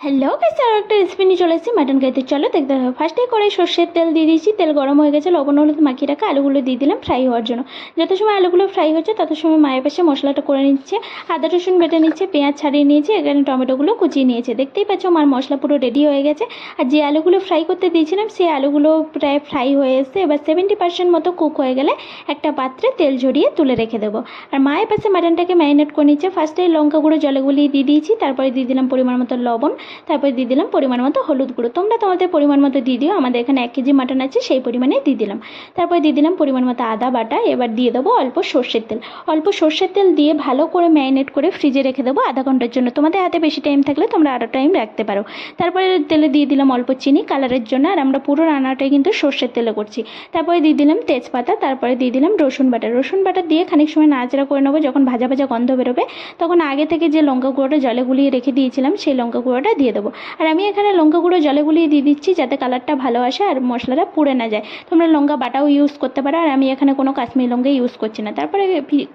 Hello বেশ আর একটা recipe নিয়ে চলে এসেছি মাটন খাইতে চলো দেখতে হবে ফার্স্টে করে সর্ষের তেল দিয়ে দিয়েছি। তেল গরম হয়ে গেছে, লবণ হলুদ মাখিয়ে রাখা। আলুগুলো দিয়ে দিলাম ফ্রাই হওয়ার জন্য। যত সময় আলুগুলো ফ্রাই হচ্ছে, তত সময় মায়ের পাশে মশলাটা করে নিচ্ছে। আদা, রসুন বেটে নিচ্ছে, পেঁয়াজ ছাড়িয়ে নিয়েছে, এখানে টমেটোগুলো কুচিয়ে নিয়েছে। দেখতেই পাচ্ছ আমার মশলা পুরো রেডি হয়ে গেছে। আর যে আলুগুলো ফ্রাই করতে দিয়েছিলাম সেই আলুগুলো প্রায় ফ্রাই হয়ে এসছে। এবার সেভেন্টি পার্সেন্ট মতো কুক হয়ে গেলে একটা পাত্রে তেল ঝরিয়ে তুলে রেখে দেবো। আর মায়ের পাশে মাটনটাকে ম্যারিনেট করে নিচ্ছে। ফার্স্টে লঙ্কা গুঁড়ো জলে গুলিয়ে দিয়ে দিয়েছি। তারপরে দিয়ে দিলাম পরিমাণ মতো লবণ। তারপরে দিয়ে দিলাম পরিমাণ মতো হলুদ গুঁড়ো। তোমরা তোমাদের পরিমাণ মতো দিয়ে দিও, আমাদের এখানে এক কেজি মাটন আছে, সেই পরিমাণে দিয়ে দিলাম। তারপরে দিয়ে দিলাম পরিমাণ মতো আদা বাটা, এবার দিয়ে দেবো অল্প সর্ষের তেল। অল্প সর্ষের তেল দিয়ে ভালো করে ম্যারিনেট করে ফ্রিজে রেখে দেবো আধা ঘণ্টার জন্য। তোমাদের হাতে বেশি টাইম থাকলে তোমরা আরও টাইম রাখতে পারো। তারপরে তেলে দিয়ে দিলাম অল্প চিনি কালারের জন্য, আর আমরা পুরো রান্নাটাই কিন্তু সর্ষের তেলে করছি। তারপরে দিয়ে দিলাম তেজপাতা, তারপরে দিয়ে দিলাম রসুন বাটা। রসুন বাটা দিয়ে খানিক সময় নাচড়া করে নেব, যখন ভাজা ভাজা গন্ধ বেরোবে, তখন আগে থেকে যে লঙ্কা গুঁড়োটা জলে গুলিয়ে রেখে দিয়েছিলাম, সেই লঙ্কা গুঁড়োটা দিয়ে দেবো। আর আমি এখানে লঙ্কা গুঁড়ো, জলে গুলিয়ে দিয়ে দিচ্ছি যাতে কালারটা ভালো আসে আর মশলাটা পুড়ে না যায়। তোমরা লঙ্কা বাটাও ইউজ করতে পারো আর আমি এখানে কোনো কাশ্মীর লঙ্কা ইউজ করছি না। তারপরে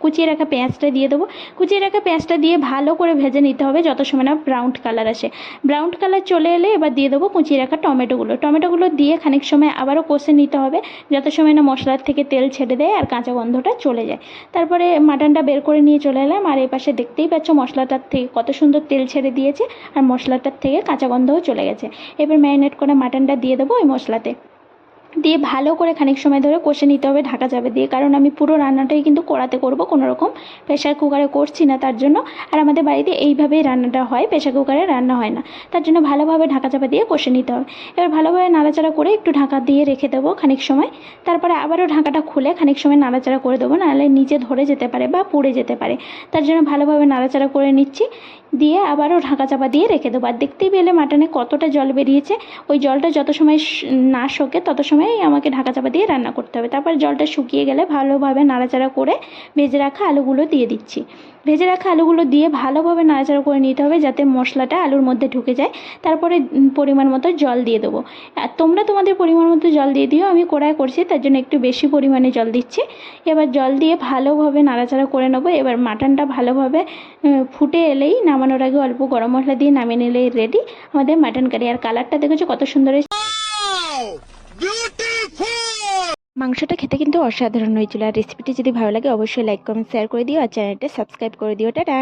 কুচিয়ে রাখা পেঁয়াজটা দিয়ে দেবো। কুচিয়ে রাখা পেঁয়াজটা দিয়ে ভালো করে ভেজে নিতে হবে যত সময় না ব্রাউন কালার আসে। ব্রাউন কালার চলে এলে এবার দিয়ে দেবো কুচিয়ে রাখা টমেটোগুলো টমেটোগুলো দিয়ে খানিক সময় আবারও কষে নিতে হবে যত সময় না মশলার থেকে তেল ছেড়ে দেয় আর কাঁচা গন্ধটা চলে যায়। তারপরে মাটনটা বের করে নিয়ে চলে এলাম আর এই পাশে দেখতেই পাচ্ছ মশলাটার থেকে কত সুন্দর তেল ছেড়ে দিয়েছে আর মশলাটার থেকে কাঁচা গন্ধও চলে গেছে। এবার ম্যারিনেট করে মাটনটা দিয়ে দেবো ওই মশলাতে। দিয়ে ভালো করে খানিক সময় ধরে কষে নিতে হবে, ঢাকা যাবে দিয়ে। কারণ আমি পুরো রান্নাটাই কিন্তু কড়াতে করব কোনো রকম প্রেশার কুকারে করছি না তার জন্য। আর আমাদের বাড়িতে এইভাবেই রান্নাটা হয় প্রেশার কুকারে রান্না হয় না। তার জন্য ভালোভাবে ঢাকা চাপা দিয়ে কষে নিতে হবে। এবার ভালোভাবে নাড়াচাড়া করে একটু ঢাকা দিয়ে রেখে দেবো খানিক সময়। তারপরে আবারও ঢাকাটা খুলে খানিক সময় নাড়াচাড়া করে দেবো। নাহলে নিচে ধরে যেতে পারে বা পুড়ে যেতে পারে। তার জন্য ভালোভাবে নাড়াচাড়া করে নিচ্ছি। দিয়ে আবারও ঢাকা চাপা দিয়ে রেখে দেবো। আর দেখতেই পেলে মাটনে কতটা জল বেরিয়েছে। ওই জলটা যত সময় না শোকে তত সময়ই আমাকে ঢাকা চাপা দিয়ে রান্না করতে হবে। তারপর জলটা শুকিয়ে গেলে ভালোভাবে নাড়াচাড়া করে ভেজে রাখা আলুগুলো দিয়ে দিচ্ছি। ভেজে রাখা আলুগুলো দিয়ে ভালোভাবে নাড়াচাড়া করে নিতে হবে যাতে মশলাটা আলুর মধ্যে ঢুকে যায়। তারপরে পরিমাণ মতো জল দিয়ে দেবো। তোমরা তোমাদের পরিমাণ মতো জল দিয়ে দিও, আমি কড়াই করছি, তার জন্য একটু বেশি পরিমাণে জল দিচ্ছি। এবার জল দিয়ে ভালোভাবে নাড়াচাড়া করে নেব। এবার মাটনটা ভালোভাবে ফুটে এলেই নামানোর আগে অল্প গরম মশলা দিয়ে নামিয়ে নিলেই রেডি আমাদের মাটন কারি আর কালারটা দেখেছ কত সুন্দর। মাংসটা খেতে কিন্তু অসাধারণ হয়েছিল। আর রেসিপিটি যদি ভালো লাগে, অবশ্যই লাইক কমেন্ট শেয়ার করে দিও। আর চ্যানেলটা সাবস্ক্রাইব করে দিও। টাটা!